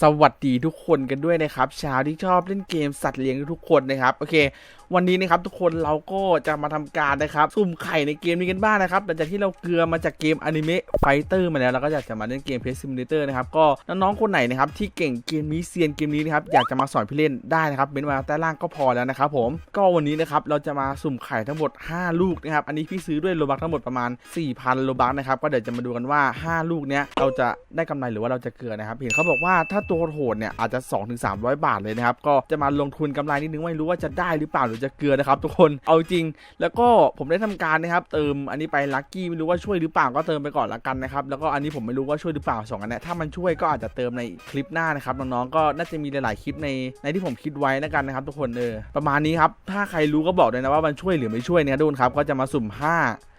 สวัสดีทุกคนกันด้วยนะครับชาวที่ชอบเล่นเกมสัตว์เลี้ยงทุกคนนะครับโอเค วันนี้นะครับทุกคนเราก็จะมาทำการนะครับสุ่มไข่ในเกมนี้กันบ้างนะครับหลังจากที่เราเกลือมาจากเกมอนิเมะไฟเตอร์มาแล้วเราก็อยากจะมาเล่นเกมเพสซิมูเลเตอร์นะครับก็น้องๆคนไหนนะครับที่เก่งเกมนี้เซียนเกมนี้นะครับอยากจะมาสอนพี่เล่นได้นะครับเม้นมาใต้ล่างก็พอแล้วนะครับผมก็วันนี้นะครับเราจะมาสุ่มไข่ทั้งหมด 5 ลูกนะครับอันนี้พี่ซื้อด้วยโลบักทั้งหมดประมาณ 4,000โลบักนะครับก็เดี๋ยวจะมาดูกันว่า 5 ลูกเนี้ยเราจะได้กำไรหรือว่าเราจะเกลือนะครับเห็นเขาบอกว่าถ้าตัวโหดเนี่ยอาจจะ 2-300 บาทเลยนะครับ ก็จะมาลงทุนกำไรนิดนึงไม่รู้ว่าจะได้หรือเปล่าหรือจะเกลือนะครับทุกคนเอาจริง แล้วก็ผมได้ทำการนะครับเติมอันนี้ไปลัคกี้ไม่รู้ว่าช่วยหรือเปล่าก็เติมไปก่อนละกันนะครับแล้วก็อันนี้ผมไม่รู้ว่าช่วยหรือเปล่าสองอันนี้ถ้ามันช่วยก็อาจจะเติมในคลิปหน้านะครับน้องๆก็น่าจะมีหลายๆคลิปในในที่ผมคิดไว้แล้วกันนะครับ ทุกคนเออประมาณนี้ครับถ้าใครรู้ก็บอกเลยนะว่ามันช่วยหรือไม่ช่วยเนี่ยทุกคนครับก็จะมาสุ่ม 5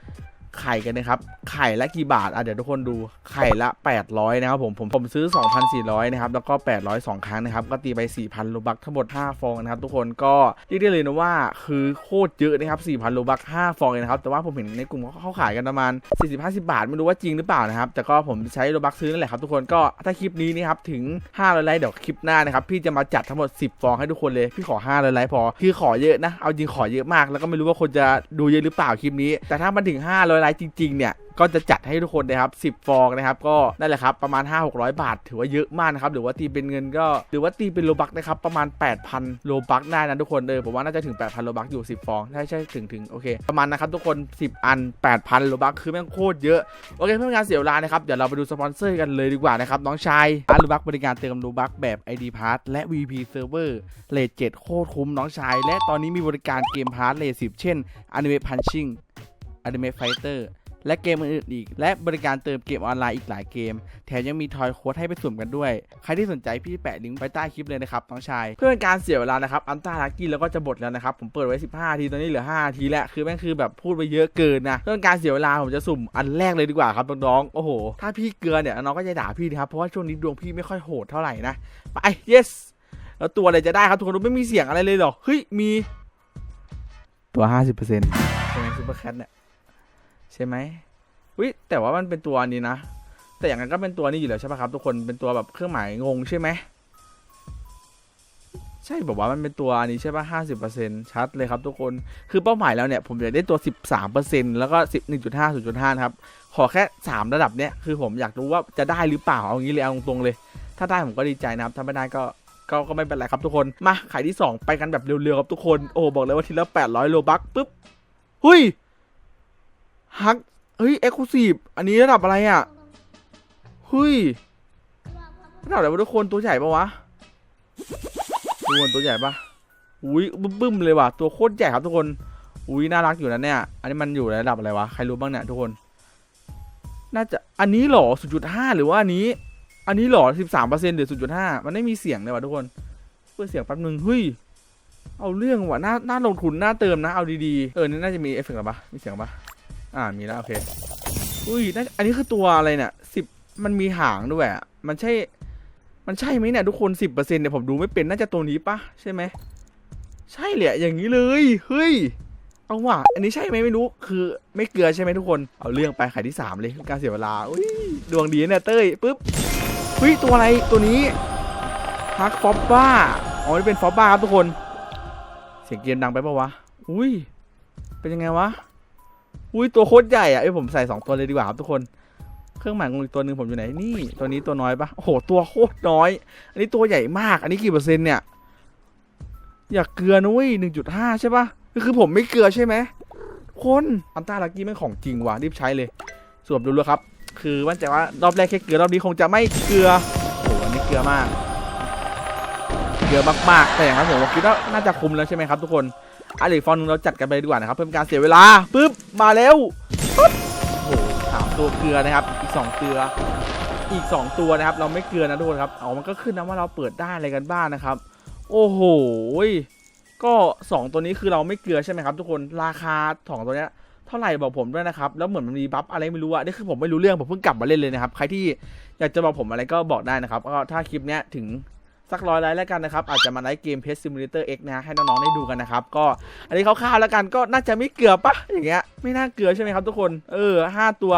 ไข่กันนะครับ ไข่ละกี่บาทอะเดี๋ยวทุกคนดูไข่ละ 800 นะครับผมผมผมซื้อ 2,400 นะครับ แล้วก็ 800 2 ครั้งนะครับ ก็ตีไป 4,000 โลบักทั้งหมด 5 ฟองนะครับ ทุกคนก็เรียกได้เลยนะว่าคือโคตรเยอะนะครับ 4,000 โลบัก 5 ฟองเองนะครับ แต่ว่าผมเห็นในกลุ่มเขาเขาขายกันประมาณ 40-50 บาท ไม่รู้ว่าจริงหรือเปล่านะครับ แต่ก็ผมใช้โลบักซื้อนั่นแหละครับทุกคนก็ถ้าคลิปนี้นี่ครับถึง500ไลค์เดี๋ยวคลิปหน้านะครับพี่จะมาจัดทั้งหมด 10 ฟองให้ทุกคนเลยพี่ขอ500ไลค์พอคือขอเยอะนะเอาจริงขอเยอะมาก แล้วก็ไม่รู้ว่าคนจะดูเยอะหรือเปล่าคลิปนี้ แต่ถ้ามันถึง500ไลค์จริงๆเนี่ยก็จะจัดให้ทุกคนนะครับ10 ฟองนะครับก็นั่นแหละครับประมาณ 5 600 บาท ถือว่าเยอะมากนะครับหรือว่าตีเป็นเงินก็หรือว่าตีเป็นโลบักนะครับประมาณ 8,000 โลบักได้นะทุกคนเออผมว่าน่าจะถึง 8,000 โลบักอยู่ 10 ฟองใช่ใช่ถึงถึงโอเค ประมาณนะครับทุกคน 10 อัน 8,000 โลบักคือแม่งโคตรเยอะ โอเคเพื่อนการเสียเวลานะครับเดี๋ยวเราไปดูสปอนเซอร์กันเลยดีกว่านะครับน้องชายอาร์ลูบักบริการเติมโลบักแบบ ID Pass และ VP Server เลท7โคตรคุ้มน้องชาย และตอนนี้มีบริการเกมพาร์ทเลท10เช่น Anime Punching Anime Fighter และเกมอื่นๆอีก และบริการเติมเกมออนไลน์อีกหลายเกม แถมยังมีทอยโค้ดให้ไปสุ่มกันด้วย ใครที่สนใจพี่แปะลิงก์ไว้ใต้คลิปเลยนะครับน้องชาย เพื่อเป็นการเสียเวลานะครับ อันต้าลักกี้แล้วก็จะบดแล้วนะครับ ผมเปิดไว้ 15 ทีตอนนี้เหลือ 5 ทีแล้ว คือแม่งคือแบบพูดไปเยอะเกินนะเพื่อเป็นการเสียเวลาผมจะสุ่มอันแรกเลยดีกว่าครับน้องๆ โอ้โห ถ้าพี่เกลือเนี่ยน้องก็จะด่าพี่นะครับ เพราะว่าช่วงนี้ดวงพี่ไม่ค่อยโหดเท่าไหร่นะ ไป yes แล้วตัวอะไรจะได้ครับทุกคนไม่มีเสียงอะไรเลยหรอ เฮ้ย มี ตัว 50%ใช่ไหมซูเปอร์แคทเนี่ย ใช่ไหมวิแต่ว่ามันเป็นตัวนี้นะ แต่อย่างนั้นก็เป็นตัวนี้อยู่แล้วใช่ปะครับ ทุกคนเป็นตัวแบบเครื่องหมายงงใช่ไหมใช่บอกว่ามันเป็นตัวอันนี้ใช่ปะห้าสิบเปอร์เซ็นชัดเลยครับทุกคนคือเป้าหมายแล้วเนี่ยผมอยากได้ตัวสิบสามเปอร์เซ็นแล้วก็สิบหนึ่งจุดห้าศูนย์จุดห้านะครับ ขอแค่สามระดับเนี้ยคือผมอยากรู้ว่าจะได้หรือเปล่าเอางี้เลยเอาตรงๆเลย ถ้าได้ผมก็ดีใจนะครับถ้าไม่ได้ก็ก็ก็ไม่เป็นไรครับทุกคนมาขายที่สองไปกันแบบเร็วๆครับทุกคนโอ้บอกเลยว่าทีละแปดร้อยโลบัคปุ๊บเฮ้ย ฮักเฮ้ยเอ็กซ์คลูซีฟอันนี้ระดับอะไรอะเฮ้ยระดับอะไรวะทุกคนตัวใหญ่ปะวะดูคนตัวใหญ่ปะอุ้ยบึ้มเลยว่ะตัวโคตรใหญ่ครับทุกคนอุ้ยน่ารักอยู่นะเนี่ย อันนี้มันอยู่ในระดับอะไรวะใครรู้บ้างเนี่ยทุกคน น่าจะอันนี้หรอ0.5หรือว่าอันนี้ อันนี้หรอ13%หรือ0.5มันไม่มีเสียงเลยว่ะทุกคนเปิดเสียงแป๊บนึงเฮ้ยเอาเรื่องว่ะน่าน่าลงทุนน่าเติมนะเอาดีๆเออนี่น่าจะมีเอฟเฟกต์หรอปะมีเสียงปะ อ่ามีแล้วโอเค อุ้ยน่าอันนี้คือตัวอะไรเนี่ยสิบมันมีหางด้วยอะมันใช่ มันใช่ไหมเนี่ยทุกคนสิบเปอร์เซ็นต์เนี่ยผมดูไม่เป็นน่าจะตัวนี้ปะใช่ไหมใช่เลยอะอย่างนี้เลยเฮ้ยเอาว่ะอันนี้ใช่ไหมไม่รู้คือไม่เกลือใช่ไหมทุกคนเอาเรื่องไปขายที่สามเลยการเสียเวลาอุ้ยดวงดีเนี่ยเต้ยปุ๊บเฮ้ยตัวอะไรตัวนี้ฮักฟอบบ้าอ๋อนี่เป็นฟอบบ้าครับทุกคน เสียงเกมดังไปปะวะอุ้ยเป็นยังไงวะ อุ้ยตัวโคตรใหญ่อะไอยผมใส่สองตัวเลยดีกว่าครับทุกคน เครื่องหมายงงอีกตัวหนึ่งผมอยู่ไหนนี่ตัวนี้ตัวน้อยปะโอ้โหตัวโคตรน้อย อันนี้ตัวใหญ่มาก อันนี้กี่เปอร์เซ็นต์เนี่ย อยากเกลือนุ้ยหนึ่งจุดห้าใช่ปะก็คือผมไม่เกลือใช่ไหมคนอันต้าลักกี้ไม่ของจริงว่ะรีบใช้เลยสวมดูเลยครับ คือมั่นใจว่ารอบแรกแค่เกลือรอบนี้คงจะไม่เกลือโอ้โหอันนี้เกลือมากเกลือมากๆแต่อย่างนั้นผมคิดว่าน่าจะคุมแล้วใช่ไหมครับทุกคน อันอีกฟอนเราจัดกันไปดีกว่านะครับเพื่อการเสียเวลาปึ๊บมาแล้วปึ๊บโอ้โหสามตัวเกลือนะครับอีกสองเกลืออีกสองตัวนะครับ เราไม่เกลือนะทุกคนครับเอามันก็ขึ้นนะว่าเราเปิดได้อะไรกันบ้างนะครับ โอ้โหก็สองตัวนี้คือเราไม่เกลือใช่ไหมครับ ทุกคนราคาสองตัวเนี้ยเท่าไหร่บอกผมด้วยนะครับแล้วเหมือนมันมีบัฟอะไรไม่รู้อะนี่คือผมไม่รู้เรื่องผมเพิ่งกลับมาเล่นเลยนะครับใครที่อยากจะบอกผมอะไรก็บอกได้นะครับก็ถ้าคลิปเนี้ยถึง สักร้อยไลค์แล้วกันนะครับ อาจจะมาไลค์เกม Pet Simulator X นะฮะให้น้องๆได้ดูกันนะครับ ก็อันนี้คร่าวๆแล้วกันก็น่าจะไม่เกลือปะอย่างเงี้ยไม่น่าเกลือใช่ไหมครับทุกคนเออห้าตัว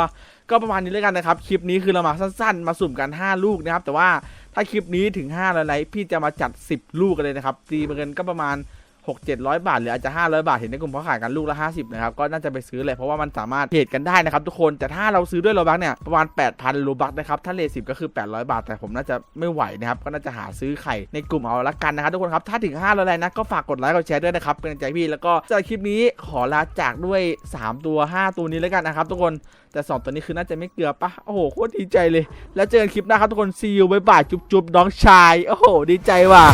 ก็ประมาณนี้แล้วกันนะครับ คลิปนี้คือเรามาสั้นๆ มาสุ่มกัน 5 ลูกนะครับ แต่ว่าถ้าคลิปนี้ถึง5ไลค์พี่จะมาจัด 10 ลูกกันเลยนะครับตีเงินก็ประมาณ 6 700 บาทหรืออาจจะ 500 บาทเห็นในกลุ่มเขาขายกันลูกละ 50นะครับก็น่าจะไปซื้อเลยเพราะว่ามันสามารถเทรดกันได้นะครับทุกคนแต่ถ้าเราซื้อด้วยโลบักเนี่ยประมาณ 8,000โลบักนะครับถ้าเลท10ก็คือ 800 บาท แต่ผมน่าจะไม่ไหวนะครับก็น่าจะหาซื้อไข่ในกลุ่มเอาละกันนะครับทุกคนครับถ้าถึง500ไลค์นะก็ฝากกดไลค์กดแชร์ด้วยนะครับเป็นใจพี่แล้วก็สำหรับคลิปนี้ขอลาจากด้วย 3 ตัว 5 ตัวนี้แล้วกันนะครับทุกคนแต่ 2 ตัวนี้คือน่าจะไม่เกลือปะโอ้โหโคตรดีใจเลย แล้วเจอกันคลิปหน้าครับทุกคน see you บ๊ายบายจุ๊บๆน้องชายโอ้โหดีใจว่ะ